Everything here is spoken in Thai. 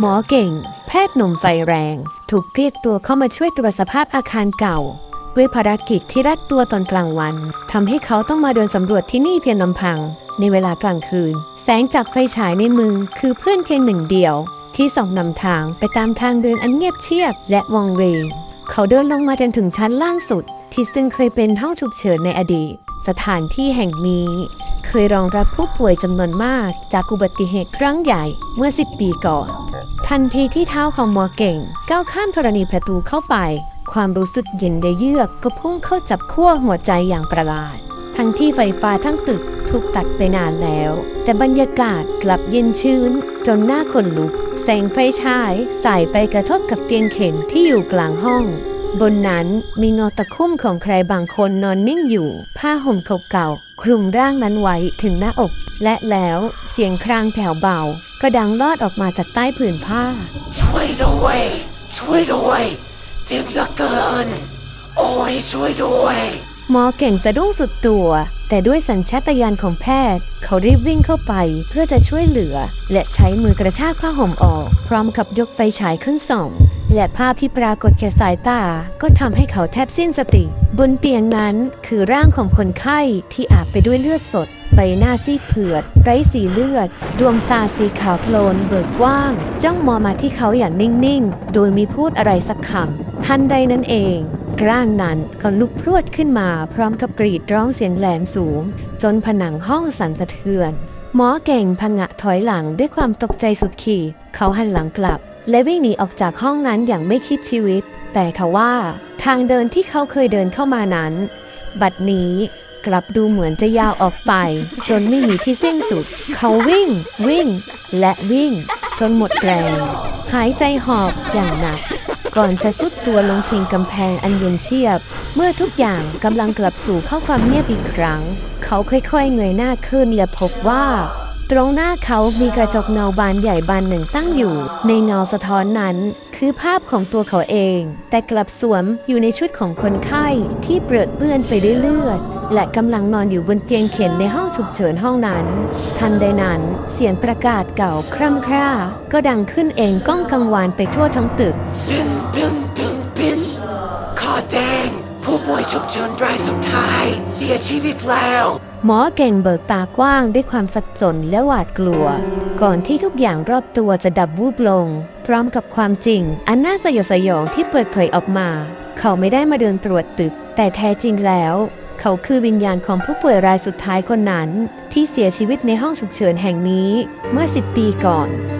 หมอเก่ง แพทย์หนุ่มไฟแรง ถูกเรียกตัวเข้ามาช่วยตรวจสภาพอาคารเก่า ด้วยภารกิจที่รัดตัวตอนกลางวันทำให้เขาต้องมาเดินสำรวจที่นี่เพียงลำพัง ในเวลากลางคืน แสงจากไฟฉายในมือคือเพื่อนเพียงหนึ่งเดียว ที่ส่องนำทางไปตามทางเดินอันเงียบเชียบ และวังเวงเขาเดินลงมาจนถึงชั้นล่างสุด ที่ซึ่งเคยเป็นห้องฉุกเฉินในอดีต สถานที่แห่งนี้เคยรองรับผู้ป่วยจำนวนมากจากอุบัติเหตุครั้งใหญ่เมื่อ 10 ปีก่อน ทันทีที่เท้าของหมอเก่ง ก้าวข้ามธรณีประตูเข้าไป ความรู้สึกเย็นได้เยือกก็พุ่งเข้าจับขั้วหัวใจอย่างประหลาด ทั้งที่ไฟฟ้าทั้งตึกถูกตัดไปนานแล้ว แต่บรรยากาศกลับเย็นชื้น จนหน้าขนลุก แสงไฟฉายสายไปกระทบกับเตียงเข็นที่อยู่กลางห้อง บนนั้นมีเงาตะคุ่มของใครบางคนนอนนิ่งอยู่ ผ้าห่มเก่าๆคลุมร่างนั้นไว้ถึงหน้าอก และแล้วเสียงครางแผ่วเบา ก็ดังลอดออกมาจากใต้ผืนผ้า ช่วยด้วย ช่วยด้วยเจ็บเหลือเกิน โอ้ยช่วยด้วยหมอเก่งสะดุ้งสุดตัว แต่ด้วยสัญชาตญาณของแพทย์ เขารีบวิ่งเข้าไปเพื่อจะช่วยเหลือ และใช้มือกระชากผ้าห่มออก พร้อมกับยกไฟฉายขึ้นส่อง และภาพที่ปรากฏแก่สายตา ก็ทำให้เขาแทบสิ้นสติ บนเตียงนั้นคือร่างของคนไข้ที่อาบไปด้วยเลือดสด ใบหน้าซีดเผือด ไร้สีเลือด ดวงตาสีขาวโพลนเบิกกว้าง จ้องมองมาที่เขาอย่างนิ่งๆ โดยมีพูดอะไรสักคำทันใดนั้นเองร่างนั้นก็ลุกพรวดขึ้นมาพร้อมกับกรีดร้องเสียงแหลมสูง จนผนังห้องสั่นสะเทือน หมอเก่งพงะถอยหลังด้วยความตกใจสุดขีดเขาหันหลังกลับ และวิ่งหนีออกจากห้องนั้นอย่างไม่คิดชีวิต แต่ทว่าทางเดินที่เขาเคยเดินเข้ามานั้น บัดนี้กลับดูเหมือนจะยาวออกไป จนไม่มีที่สิ้นสุด เขาวิ่ง วิ่ง และวิ่ง จนหมดแรงหายใจหอบอย่างหนัก ก่อนจะสุดตัวลงพิงกำแพงอันเย็นเชียบ เมื่อทุกอย่างกำลังกลับสู่เข้าความเงียบอีกครั้ง เขาค่อยๆเงยหน้าขึ้นและพบว่า ตรงหน้าเขามีกระจกเงาบานใหญ่บานหนึ่งตั้งอยู่ ในเงาสะท้อนนั้น คือภาพของตัวเขาเอง แต่กลับสวมอยู่ในชุดของคนไข้ที่เปรอะเปื้อนไปด้วยเลือด และกำลังนอนอยู่บนเตียงเข็นในห้องฉุกเฉินห้องนั้น ทันใดนั้น เสียงประกาศเก่าคร่ำคร่า ก็ดังขึ้นเองก้องกังวานไปทั่วทั้งตึก ป่วยฉุกเฉินรายสุดท้าย เสียชีวิตแล้ว หมอเก่งเบิกตากว้างด้วยความสับสนและหวาดกลัว ก่อนที่ทุกอย่างรอบตัวจะดับวูบลง พร้อมกับความจริง อันน่าสยดสยองที่เปิดเผยออกมา เขาไม่ได้มาเดินตรวจตึก แต่แท้จริงแล้ว เขาคือวิญญาณของผู้ป่วยรายสุดท้ายคนนั้น ที่เสียชีวิตในห้องฉุกเฉินแห่งนี้เมื่อ 10 ปีก่อน